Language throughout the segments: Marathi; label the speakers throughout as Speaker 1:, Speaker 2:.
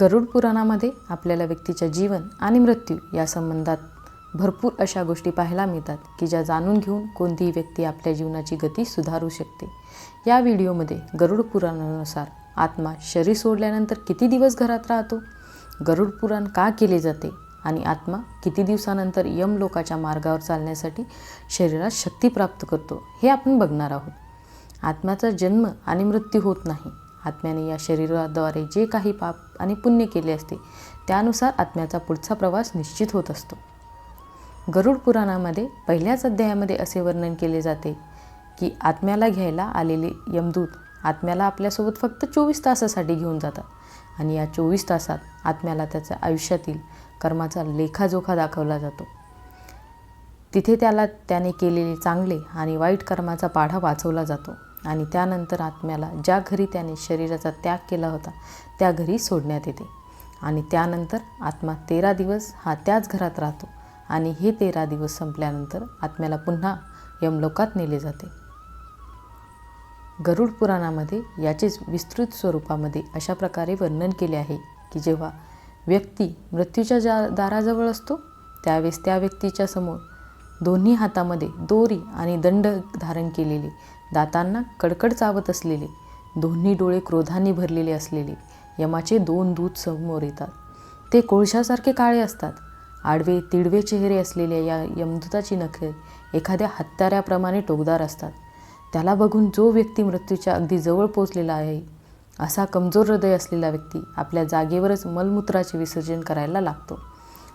Speaker 1: गरुड पुराणामध्ये आपल्याला व्यक्तीच्या जीवन आणि मृत्यू या संबंधात भरपूर अशा गोष्टी पाहायला मिळतात की ज्या जाणून घेऊन कोणतीही व्यक्ती आपल्या जीवनाची गती सुधारू शकते. या व्हिडिओमध्ये गरुड पुराणानुसार आत्मा शरीर सोडल्यानंतर किती दिवस घरात राहतो? गरुड पुराण का केले जाते? आणि आत्मा किती दिवसानंतर यम लोकाच्या मार्गावर चालण्यासाठी शरीरात शक्ती प्राप्त करतो हे आपण बघणार आहोत. आत्म्याचा जन्म आणि मृत्यू होत नाही. आत्म्याने या शरीराद्वारे जे काही पाप आणि पुण्य केले असते त्यानुसार आत्म्याचा पुढचा प्रवास निश्चित होत असतो. गरुड पुराणामध्ये पहिल्याच अध्यायामध्ये असे वर्णन केले जाते की आत्म्याला घ्यायला आलेले यमदूत आत्म्याला आपल्यासोबत फक्त चोवीस तासासाठी घेऊन जातात आणि या चोवीस तासात आत्म्याला त्याच्या आयुष्यातील कर्माचा लेखाजोखा दाखवला जातो. तिथे त्याला त्याने केलेले चांगले आणि वाईट कर्माचा पाढा वाचवला जातो. आणि त्यानंतर आत्म्याला ज्या घरी त्याने शरीराचा त्याग केला होता त्या घरी सोडण्यात येते. आणि त्यानंतर आत्मा तेरा दिवस हा त्याच घरात राहतो आणि हे तेरा दिवस संपल्यानंतर आत्म्याला पुन्हा यमलोकात नेले जाते. गरुड पुराणामध्ये याचेच विस्तृत स्वरूपामध्ये अशा प्रकारे वर्णन केले आहे की जेव्हा व्यक्ती मृत्यूच्या जा दाराजवळ असतो त्यावेळेस त्या व्यक्तीच्या समोर दोन्ही हातामध्ये दोरी आणि दंड धारण केलेले दातांना कडकड चावत असलेले दोन्ही डोळे क्रोधाने भरलेले असलेले यमाचे दोन दूत समोर येतात. ते कोळशासारखे काळे असतात. आडवे तिडवे चेहरे असलेल्या या यमदूताची नखे एखाद्या हत्याऱ्याप्रमाणे टोकदार असतात. त्याला बघून जो व्यक्ती मृत्यूच्या अगदी जवळ पोचलेला आहे असा कमजोर हृदय असलेला व्यक्ती आपल्या जागेवरच मलमूत्राचे विसर्जन करायला लागतो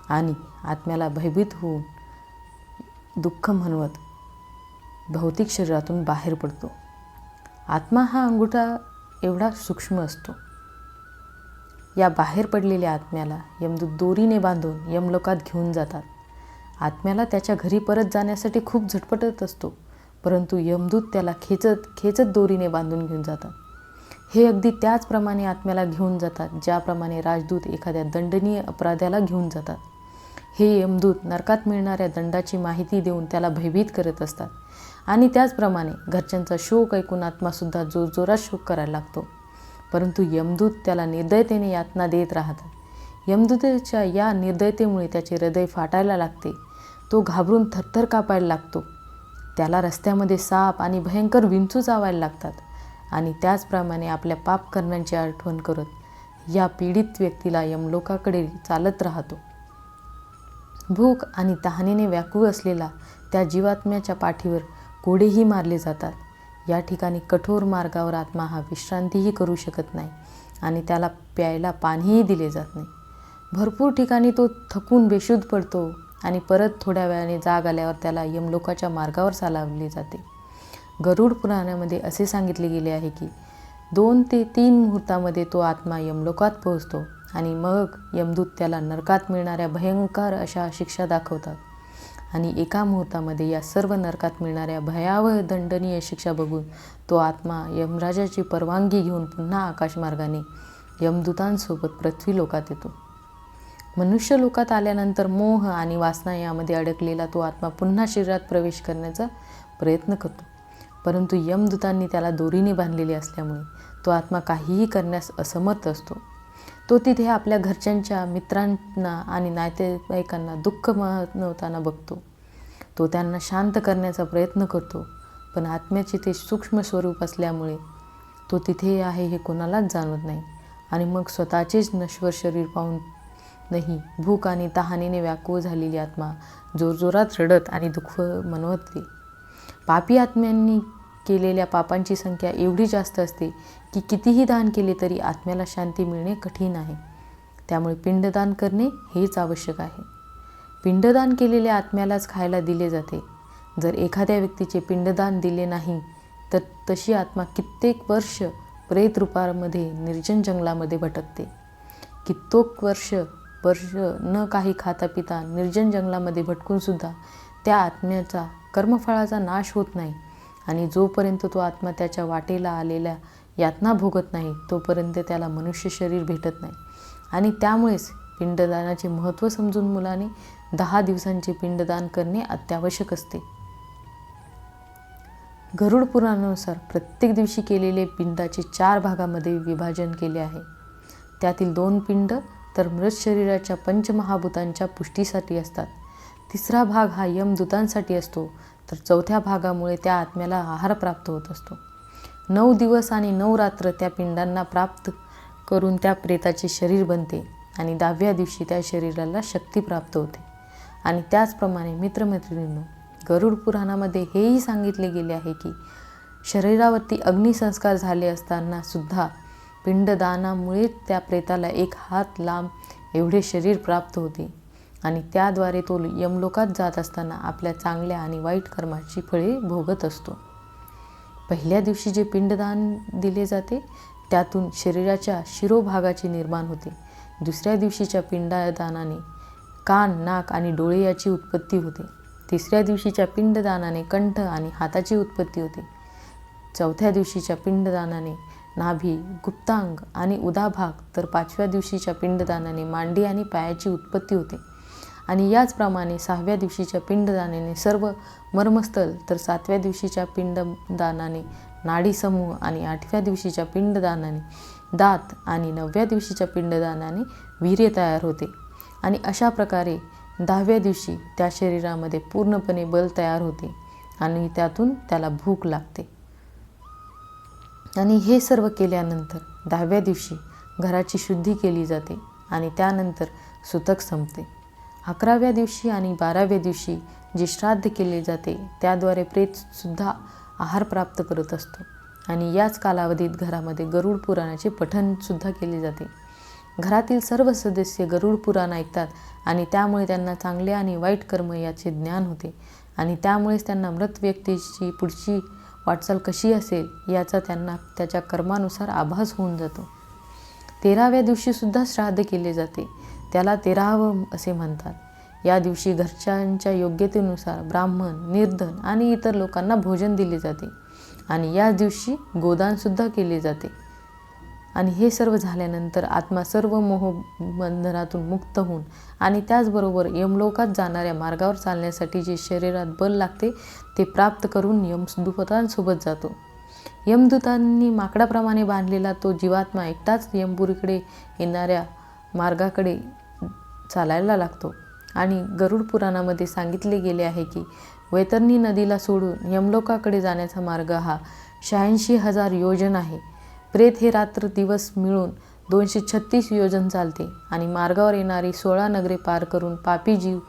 Speaker 1: आणि आत्म्याला भयभीत होऊन दुःख म्हणवत भौतिक शरीरातून बाहेर पडतो. आत्मा हा अंगुठा एवढा सूक्ष्म असतो. या बाहेर पडलेल्या आत्म्याला यमदूत दोरीने बांधून यमलोकात घेऊन जातात. आत्म्याला त्याच्या घरी परत जाण्यासाठी खूप झटपटत असतो परंतु यमदूत त्याला खेचत खेचत दोरीने बांधून घेऊन जातात. हे अगदी त्याचप्रमाणे आत्म्याला घेऊन जातात ज्याप्रमाणे राजदूत एखाद्या दंडनीय अपराध्याला घेऊन जातात. हे यमदूत नरकात मिळणाऱ्या दंडाची माहिती देऊन त्याला भयभीत करत असतात. आणि त्याचप्रमाणे घरच्यांचा शोक ऐकून आत्मासुद्धा जोरजोरात शोक करायला लागतो. परंतु यमदूत त्याला निर्दयतेने यातना देत राहतात. यमदूतेच्या या निर्दयतेमुळे त्याचे हृदय फाटायला लागते. तो घाबरून थरथर कापायला लागतो. त्याला रस्त्यामध्ये साप आणि भयंकर विंचू चावायला लागतात आणि त्याचप्रमाणे आपल्या पाप करण्याची आठवण करत या पीडित व्यक्तीला यमलोकाकडे चालत राहतो. भूक आणि तहानेने व्याकुळ असलेला त्या जीवात्म्याच्या पाठीवर कोडेही मारले जातात. या ठिकाणी कठोर मार्गावर आत्मा हा विश्रांतीही करू शकत नाही आणि त्याला प्यायला पाणीही दिले जात नाही. भरपूर ठिकाणी तो थकून बेशुद्ध पडतो आणि परत थोड्या वेळाने जाग आल्यावर त्याला यमलोकाच्या मार्गावर चालवले जाते. गरुड पुराणामध्ये असे सांगितले गेले आहे की दोन ते तीन मुहूर्तामध्ये तो आत्मा यमलोकात पोहोचतो आणि मग यमदूत त्याला नरकात मिळणाऱ्या भयंकर अशा शिक्षा दाखवतात. आणि एका मुहूर्तामध्ये या सर्व नरकात मिळणाऱ्या भयावह दंडनीय शिक्षा बघून तो आत्मा यमराजाची परवानगी घेऊन पुन्हा आकाशमार्गाने यमदूतांसोबत पृथ्वी लोकात येतो. मनुष्य लोकात आल्यानंतर मोह आणि वासना यामध्ये अडकलेला तो आत्मा पुन्हा शरीरात प्रवेश करण्याचा प्रयत्न करतो. परंतु यमदूतांनी त्याला दोरीने बांधलेले असल्यामुळे तो आत्मा काहीही करण्यास असमर्थ असतो. तो तिथे आपल्या घरच्यांच्या मित्रांना आणि नातेवाईकांना दुःख मनवताना बघतो. तो त्यांना शांत करण्याचा प्रयत्न करतो पण आत्म्याचे ते सूक्ष्म स्वरूप असल्यामुळे तो तिथे आहे हे कोणालाच जाणवत नाही. आणि मग स्वतःचेच नश्वर शरीर पाहून नाही भूक आणि तहानेने व्याकुळ झालेली आत्मा जोरजोरात रडत आणि दुःख मनवते. पापी आत्म्यांनी केलेल्या पापांची संख्या एवढी जास्त असते की कितीही दान केले तरी आत्म्याला शांती मिळणे कठीण आहे. त्यामुळे पिंडदान करणे हेच आवश्यक आहे. पिंडदान केलेल्या आत्म्यालाच खायला दिले जाते. जर एखाद्या व्यक्तीचे पिंडदान दिले नाही तर तशी आत्मा कित्येक वर्ष प्रेत रूपामध्ये निर्जन जंगलामध्ये भटकते. कित्येक वर्ष वर्ष न काही खाता पिता निर्जन जंगलामध्ये भटकूनसुद्धा त्या आत्म्याचा कर्मफळाचा नाश होत नाही आणि जोपर्यंत तो आत्मा त्याच्या वाटेला आलेल्या यातना भोगत नाही तोपर्यंत त्याला मनुष्य शरीर भेटत नाही. आणि त्यामुळेच पिंडदानाचे महत्त्व समजून मुलाने दहा दिवसांचे पिंडदान करणे अत्यावश्यक असते. गरुड पुराणानुसार प्रत्येक दिवशी केलेले पिंडाचे चार भागामध्ये विभाजन केले आहे. त्यातील दोन पिंड तर मृत शरीराच्या पंचमहाभूतांच्या पुष्टीसाठी असतात. तिसरा भाग हा यमदूतांसाठी असतो तर चौथ्या भागामुळे त्या आत्म्याला आहार प्राप्त होत असतो. नऊ दिवस आणि नऊ रात्र त्या पिंडांना प्राप्त करून त्या प्रेताचे शरीर बनते आणि दहाव्या दिवशी त्या शरीराला शक्ती प्राप्त होते. आणि त्याचप्रमाणे मित्रमैत्रिणींनो गरुड पुराणामध्ये हेही सांगितले गेले आहे की शरीरावरती अग्निसंस्कार झाले असताना सुद्धा पिंडदानामुळे त्या प्रेताला एक हात लांब एवढे शरीर प्राप्त होते आणि त्याद्वारे तो यमलोकात जात असताना आपल्या चांगल्या आणि वाईट कर्माची फळे भोगत असतो. पहिल्या दिवशी जे पिंडदान दिले जाते त्यातून शरीराच्या शिरोभागाचे निर्माण होते. दुसऱ्या दिवशीच्या पिंडदानाने कान नाक आणि डोळे याची उत्पत्ती होते. तिसऱ्या दिवशीच्या पिंडदानाने कंठ आणि हाताची उत्पत्ती होते. चौथ्या दिवशीच्या पिंडदानाने नाभी गुप्तांग आणि उदाभाग तर पाचव्या दिवशीच्या पिंडदानाने मांडी आणि पायाची उत्पत्ती होते. आणि याचप्रमाणे सहाव्या दिवशीच्या पिंडदानाने सर्व मर्मस्थल तर सातव्या दिवशीच्या पिंडदानाने नाडीसमूह आणि आठव्या दिवशीच्या पिंडदानाने दात आणि नवव्या दिवशीच्या पिंडदानाने वीर्य तयार होते. आणि अशा प्रकारे दहाव्या दिवशी त्या शरीरामध्ये पूर्णपणे बल तयार होते आणि त्यातून त्याला भूक लागते. आणि हे सर्व केल्यानंतर दहाव्या दिवशी घराची शुद्धी केली जाते आणि त्यानंतर सुतक संपते. अकराव्या दिवशी आणि बाराव्या दिवशी जे श्राद्ध केले जाते त्याद्वारे प्रेतसुद्धा आहार प्राप्त करत असतो. आणि याच कालावधीत घरामध्ये गरुड पुराणाचे पठणसुद्धा केले जाते. घरातील सर्व सदस्य गरुड पुराण ऐकतात आणि त्यामुळे त्यांना चांगले आणि वाईट कर्म याचे ज्ञान होते. आणि त्यामुळेच त्यांना मृत व्यक्तीची पुढची वाटचाल कशी असेल याचा त्यांना त्याच्या कर्मानुसार आभास होऊन जातो. तेराव्या दिवशीसुद्धा श्राद्ध केले जाते. त्याला तेरावं असे म्हणतात. या दिवशी घरच्यांच्या योग्यतेनुसार ब्राह्मण निर्धन आणि इतर लोकांना भोजन दिले जाते आणि या दिवशी गोदानसुद्धा केले जाते. आणि हे सर्व झाल्यानंतर आत्मा सर्व मोहबंधनातून मुक्त होऊन आणि त्याचबरोबर यमलोकात जाणाऱ्या मार्गावर चालण्यासाठी जे शरीरात बल लागते ते प्राप्त करून यमदूतांसोबत जातो. यमदूतांनी माकडाप्रमाणे बांधलेला तो जीवात्मा एकटाच यमपुरीकडे येणाऱ्या मार्गाकडे चालायला लागतो. आणि गरुड पुराणामध्ये सांगितले गेले आहे की वैतरणी नदीला सोडून यमलोकाकडे जाण्याचा मार्ग हा शहाऐंशी हजार योजन आहे. प्रेत हे रात्र दिवस मिळून दोनशे छत्तीस योजन चालते आणि मार्गावर येणारी सोळा नगरे पार करून पापी जीव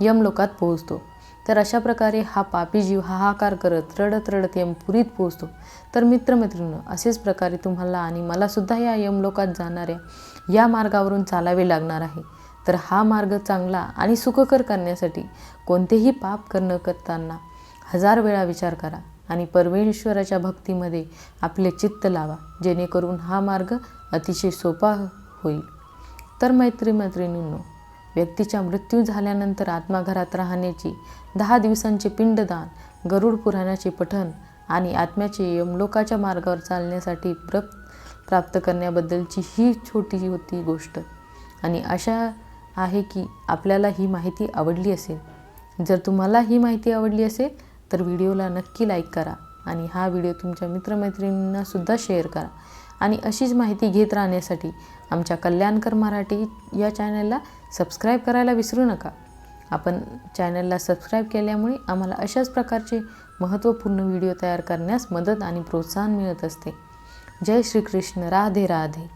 Speaker 1: यमलोकात पोहोचतो. तर अशा प्रकारे हा पापी जीव हाहाकार करत रडत रडत यमपुरीत पोहोचतो. तर मित्रमैत्रिणी असेच प्रकारे तुम्हाला आणि मलासुद्धा या यमलोकात जाणाऱ्या या मार्गावरून चालावे लागणार आहे. तर हा मार्ग चांगला आणि सुखकर करण्यासाठी कोणतेही पाप करणं करताना हजार वेळा विचार करा आणि परमेश्वराच्या भक्तीमध्ये आपले चित्त लावा जेणेकरून हा मार्ग अतिशय सोपा होईल. तर मैत्री मैत्रिणींनो व्यक्तीच्या मृत्यू झाल्यानंतर आत्माघरात राहण्याची दहा दिवसांचे पिंडदान गरुड पुराणाचे पठण आणि आत्म्याचे यमलोकाच्या मार्गावर चालण्यासाठी प्र प्राप्त करण्याबद्दलची ही छोटी होती गोष्ट. आणि अशा आहे की आपल्याला ही माहिती आवडली असेल. जर तुम्हाला ही माहिती आवडली असेल तर व्हिडिओला नक्की लाईक करा आणि हा व्हिडिओ तुमच्या मित्रमैत्रिणींनासुद्धा शेअर करा. आणि अशीच माहिती घेत राहण्यासाठी आमच्या कल्याणकर मराठी या चॅनलला सबस्क्राईब करायला विसरू नका. आपण चॅनलला सबस्क्राईब केल्यामुळे आम्हाला अशाच प्रकारचे महत्त्वपूर्ण व्हिडिओ तयार करण्यास मदत आणि प्रोत्साहन मिळत असते. जय श्रीकृष्ण. राधे राधे.